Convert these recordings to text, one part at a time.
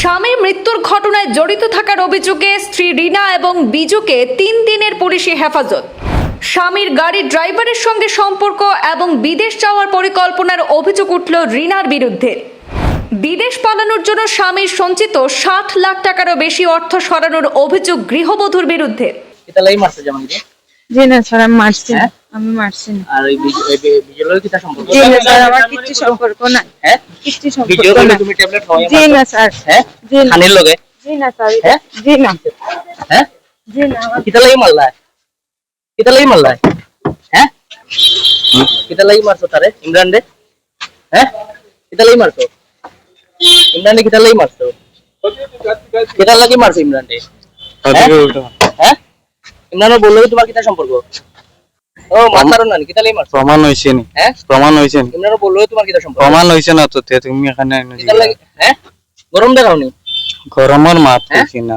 স্বামীর মৃত্যুর ঘটনায় জড়িত থাকার অভিযোগে স্ত্রী রিনা এবং বিজুকে তিন দিনের পুলিশি হেফাজত। স্বামীর গাড়ির ড্রাইভারের সঙ্গে সম্পর্ক এবং বিদেশ যাওয়ার পরিকল্পনার অভিযোগ উঠল রিনার বিরুদ্ধে। বিদেশ পালানোর জন্য স্বামীর সঞ্চিত ষাট লাখ টাকারও বেশি অর্থ সরানোর অভিযোগ গৃহবধূর বিরুদ্ধে। কি জি না স্যার আমি মারছি না। হ্যাঁ? আমি মারছি না। আর বিজলের কিতা সম্পর্ক? জি না স্যার আমার কিচ্ছু সম্পর্ক হ্যাঁ? সম্পর্ক বলে তুমি ট্যাবলেট খাওয়াই জি না স্যার। হ্যাঁ? জি না। খানির লগে? জি না স্যার হ্যাঁ? জি না। হ্যাঁ? জি না আমার কিতালাই মারলা? কিতালাই মারলা? হ্যাঁ? কিতালাই মারছো তারে? ইমরান রে হ্যাঁ কিতালাই মারছো? ইমরান রে কিতালাই মারছো? কিতার লাগি মারছো ইমরান রে হ্যাঁ? হ্যাঁ ইমরান বলল তোমার কিতা সম্পর্ক। ও মাতারো না কিতালাই মারছো প্রমাণ হয়েছে নি। হ্যাঁ? প্রমাণ হয়েছে নি। ইমরান বলল তোমার কিতা সম্পর্ক। প্রমাণ হয়েছে না তো তে তুমি এখানে লাগি হ্যাঁ? গরম দেখাওনি? গরমের মাত হ্যাঁ? হয়েছি না।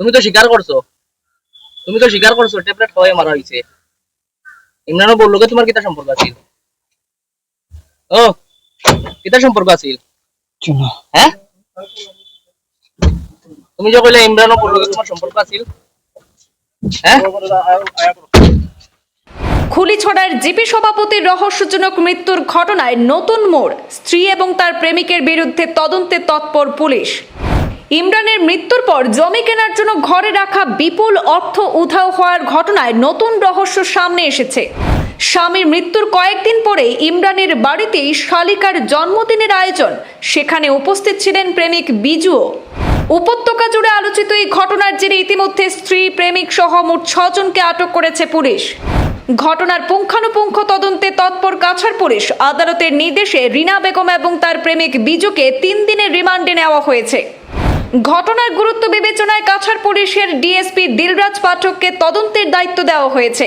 তুমি তো স্বীকার করছ। তুমি তো স্বীকার করছ ট্যাবলেট খাওয়াই মারা হয়েছে ইমরানও বলল তোমার কিতা সম্পর্ক আছিল? ও কিতা সম্পর্ক আছিল? হ্যাঁ? তুমি যে কইলে ইমরানও বলল তোমার সম্পর্ক আছিল। হ্যাঁ? খুলিছড়ার জিপি সভাপতির রহস্যজনক মৃত্যুর ঘটনায় নতুন মোড়, স্ত্রী এবং তার প্রেমিকের বিরুদ্ধে তদন্তে তৎপর পুলিশ। ইমরানের মৃত্যুর পর জমি কেনার জন্য ঘরে রাখা বিপুল অর্থ উধাও হওয়ার ঘটনায় নতুন রহস্য সামনে এসেছে। স্বামীর মৃত্যুর কয়েকদিন পরে ইমরানের বাড়িতেই শালিকার জন্মদিনের আয়োজন। সেখানে উপস্থিত ছিলেন প্রেমিক বিজুও। উপত্যকা জুড়ে আলোচিত এই ঘটনার জেরে ইতিমধ্যে স্ত্রী, প্রেমিক সহ মোট ছজনকে আটক করেছে পুলিশ। ঘটনার পুঙ্খানুপুঙ্খ তদন্তে তৎপর কাছাড় পুলিশ আদালতের নির্দেশে রিনা বেগম এবং তার প্রেমিক বিজুকে তিন দিনের রিমান্ডে নেওয়া হয়েছে। ঘটনার গুরুত্ব বিবেচনায় কাছাড় পুলিশের ডিএসপি দিলরাজ পাঠককে তদন্তের দায়িত্ব দেওয়া হয়েছে।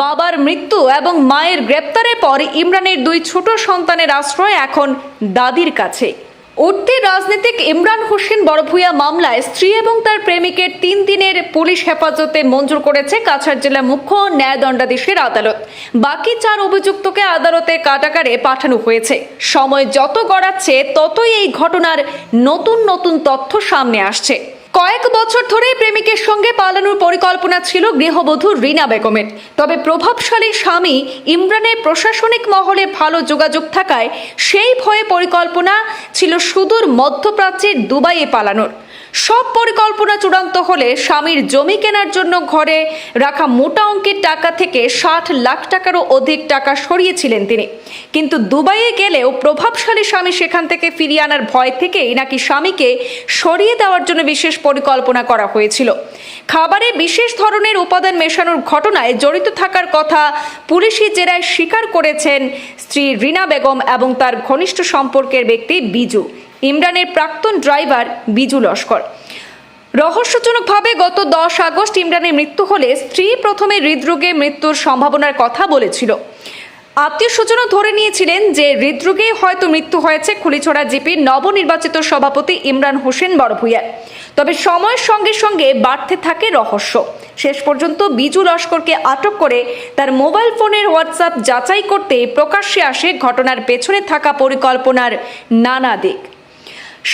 বাবার মৃত্যু এবং মায়ের গ্রেপ্তারের পর ইমরানের দুই ছোট সন্তানের আশ্রয় এখন দাদির কাছে। উঠতি রাজনীতিক ইমরান হোসেন বড়ভূয়া মামলায় স্ত্রী এবং তার প্রেমিকের তিন দিনের পুলিশ হেফাজতে মঞ্জুর করেছে কাছাড় জেলা মুখ্য ন্যায় দণ্ডাধীশের আদালত। বাকি চার অভিযুক্তকে আদালতে কাটাকারে পাঠানো হয়েছে। সময় যত গড়াচ্ছে, ততই এই ঘটনার নতুন নতুন তথ্য সামনে আসছে। কয়েক বছর ধরেই প্রেমিকের সঙ্গে পালানোর পরিকল্পনা ছিল গৃহবধূ রিনা বেগমের। তবে প্রভাবশালী স্বামী ইমরানের প্রশাসনিক মহলে ভালো যোগাযোগ থাকায় সেই ভয়ে পরিকল্পনা ছিল সুদূর মধ্যপ্রাচ্যের দুবাইয়ে পালানোর। সব পরিকল্পনা চূড়ান্ত হলে স্বামীর জমি কেনার জন্য ঘরে রাখা মোটা অঙ্কের টাকা থেকে ষাট লাখ টাকারও অধিক টাকা সরিয়েছিলেন তিনি। কিন্তু দুবাইয়ে গেলেও প্রভাবশালী স্বামী সেখান থেকে ফিরিয়ে আনার ভয় থেকেই নাকি স্বামীকে সরিয়ে দেওয়ার জন্য বিশেষ পরিকল্পনা করা হয়েছিল। খাবারে বিশেষ ধরনের উপাদান মেশানোর ঘটনায় জড়িত থাকার কথা পুলিশি জেরায় স্বীকার করেছেন স্ত্রী রিনা বেগম এবং তার ঘনিষ্ঠ সম্পর্কের ব্যক্তি বিজু। ইমরানের প্রাক্তন ড্রাইভার বিজু লস্কর। রহস্যজনকভাবে গত দশ আগস্ট ইমরানের মৃত্যু হলে স্ত্রী প্রথমে হৃদরোগে মৃত্যুর সম্ভাবনার কথা বলেছিল। আত্মীয় স্বজনও ধরে নিয়েছিলেন যে হৃদরোগে হয়তো মৃত্যু হয়েছে খুলিছড়া জিপির নবনির্বাচিত সভাপতি ইমরান হোসেন বড়ভূয়ার তবে সময়ের সঙ্গে সঙ্গে বাড়তে থাকে রহস্য। শেষ পর্যন্ত বিজু লস্করকে আটক করে তার মোবাইল ফোনের হোয়াটসঅ্যাপ যাচাই করতে প্রকাশ্যে আসে ঘটনার পেছনে থাকা পরিকল্পনার নানা দিক।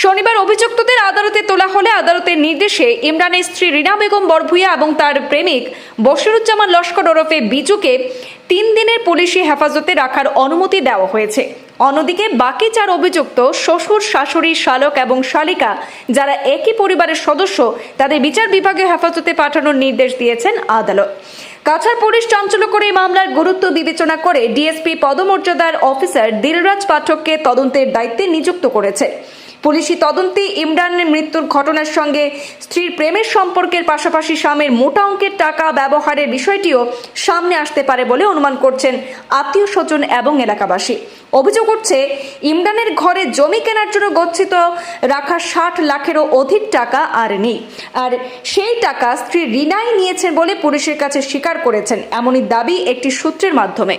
শনিবার অভিযুক্তদের আদালতে তোলা হলে আদালতের নির্দেশে ইমরানের স্ত্রী রিনা বেগম বরভুইয়া এবং তার প্রেমিক বশিরুজ্জামান লস্কর ওরফে বিজুকে তিন দিনের পুলিশি হেফাজতে রাখার অনুমতি দেওয়া হয়েছে। অন্যদিকে বাকি চার অভিযুক্ত শ্বশুর, শাশুড়ি, শালক এবং শালিকা যারা একই পরিবারের সদস্য, তাদের বিচার বিভাগে হেফাজতে পাঠানোর নির্দেশ দিয়েছেন আদালত। কাছাড় পুলিশ চাঞ্চল্য করে এই মামলার গুরুত্ব বিবেচনা করে ডিএসপি পদমর্যাদার অফিসার দিলরাজ পাঠককে তদন্তের দায়িত্বে নিযুক্ত করেছে। পুলিশি তদন্তে ইমরানের মৃত্যুর ঘটনার সঙ্গে স্ত্রীর প্রেমের সম্পর্কের পাশাপাশি স্বামীর মোটা অঙ্কের টাকা ব্যবহারের বিষয়টিও সামনে আসতে পারে বলে অনুমান করছেন আত্মীয় স্বজন এবং এলাকাবাসী। অভিযোগ উঠছে, ইমরানের ঘরে জমি কেনার জন্য গচ্ছিত রাখা ষাট লাখেরও অধিক টাকা আর নেই। আর সেই টাকা স্ত্রী রিনাই নিয়েছেন বলে পুলিশের কাছে স্বীকার করেছেন। এমনই দাবি একটি সূত্রের মাধ্যমে।